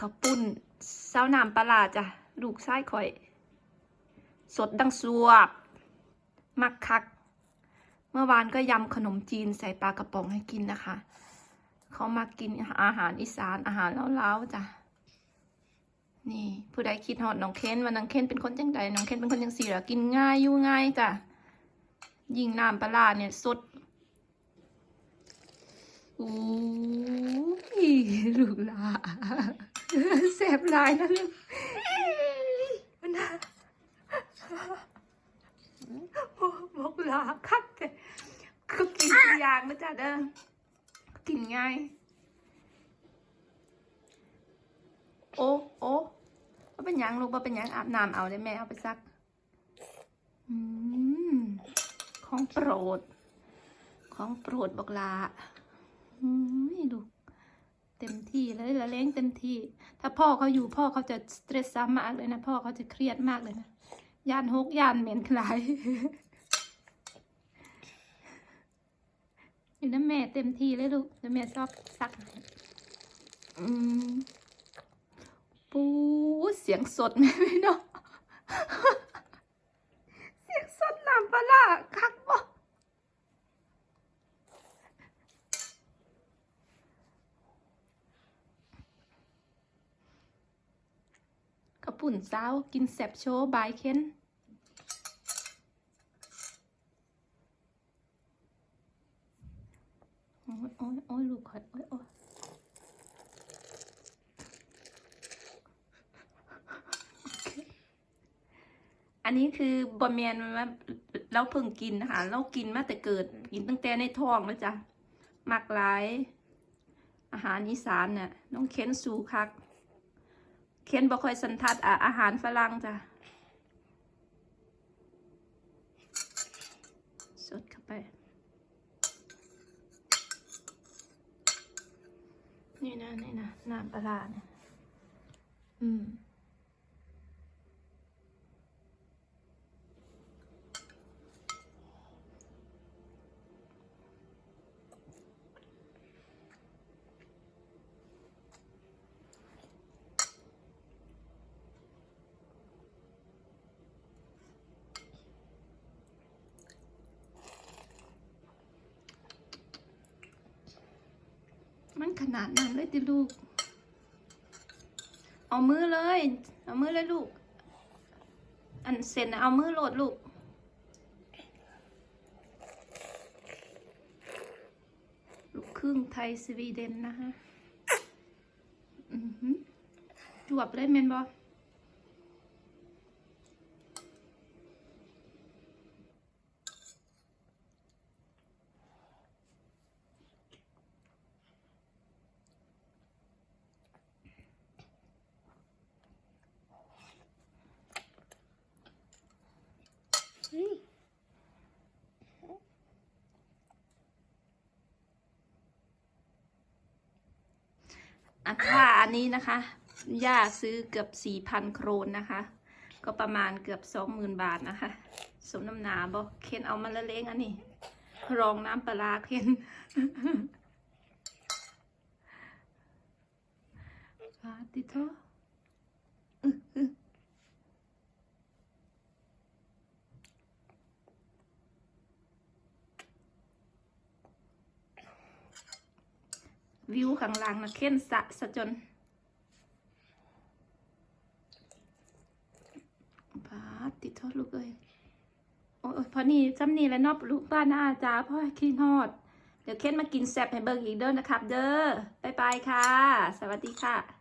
ข้าวปุ้นเซ้าน้ำปลาจ้ะลูกชายข่อย สดดังสวบ มักคัก เมื่อวานก็ยำขนมจีนใส่ปลากระป๋องให้กินนะคะ เขามากินอาหารอีสานอาหารเล้าๆจ้ะนี่ผู้ใดคิดฮอดน้องเคนว่าน้องเคนเป็นคนจังใดน้องเคนเป็นคนจังสี่หรอกินง่ายอยู่ง่ายจ้ะยิงน้ำปลาเนี่ยสดอู้ลูกหลา ลายนะลูกมันน่าบอกหลาคักแต่ก็กินทุกอย่างนะจ๊ะเด้อกินง่ายโอ้โอ้ว่าเป็นหยังลูกว่าเป็นหยังอาบน้ำเอาได้แม่เอาไปซักอืมของโปรด ของโปรดบอกลาอืมดู เต็มที่เลยละเล้งเต็มที่ ถ้าพ่อเขาอยู่พ่อเขาจะสเตรสซ้ำมากเลยนะพ่อเขาจะเครียดมากเลยนะย่านหกย่านเหม็นคลายอยู่นะแม่เต็มที่เลยลูกแล้วแม่ชอบซักให้อืมปูเสียงสดไหมพี่น้อง เสียงสดน้ำปลาร้าคักบ่กระ ปุ่นเจ้ากินแซบโชว์บายเคนโอ้ยโอ้ยโอ้ยลูกคอยโอ้ยโอ้ยโอเคอันนี้คือบะเมียนว่าเราเพิ่งกินนะคะเรากินมาแต่เกิดกินตั้งแต่ในท้องแล้วจ้ะมักหลาย อาหารอีสานเนี่ยน้องเค้นสูคัก เค้นบ่ค่อยสันทัดออาหารฝรั่งจ้ะสดเข้าไป นี่นะ นี่นะ น้ำปลาเนี่ย อืม ขนาดนั้นเลยติลูก เอามือเลย เอามือเลยลูก อันเซ็นเอามือโหลดลูกลูกครึ่งไทยสวีเดนนะคะอือหือจวบเลยเมนบอ อะค่าอันนี้นะคะ ย่าซื้อเกือบสี่พันโครนนะคะ ก็ประมาณเกือบสองหมื่นบาทนะคะ สมน้ำหนาบอกเคนเอามาละเลงอันนี้ รองน้ำปลาเคนฟาติโต วิวข้างล่างนะเค้นสะสะจนปาติดทอดลูกเอ้ยโอ้ยพอนี่จำนี่แล้วนอบลูกบ้านหน้าจ้าพ่อขี้ฮอด เดี๋ยวเค้นมากินแซ่บให้เบิร์กอีกเด้อนะครับ เด้อบ๊ายบายค่ะ สวัสดีค่ะ